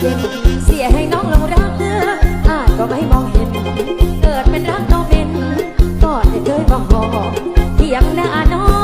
เย็น เสียให้น้องลงรักเนื้ออาจก็ไม่มองเห็น เกิดเป็นรักโนเป็นก็จะเคยบอกเทียงหน้าน้อง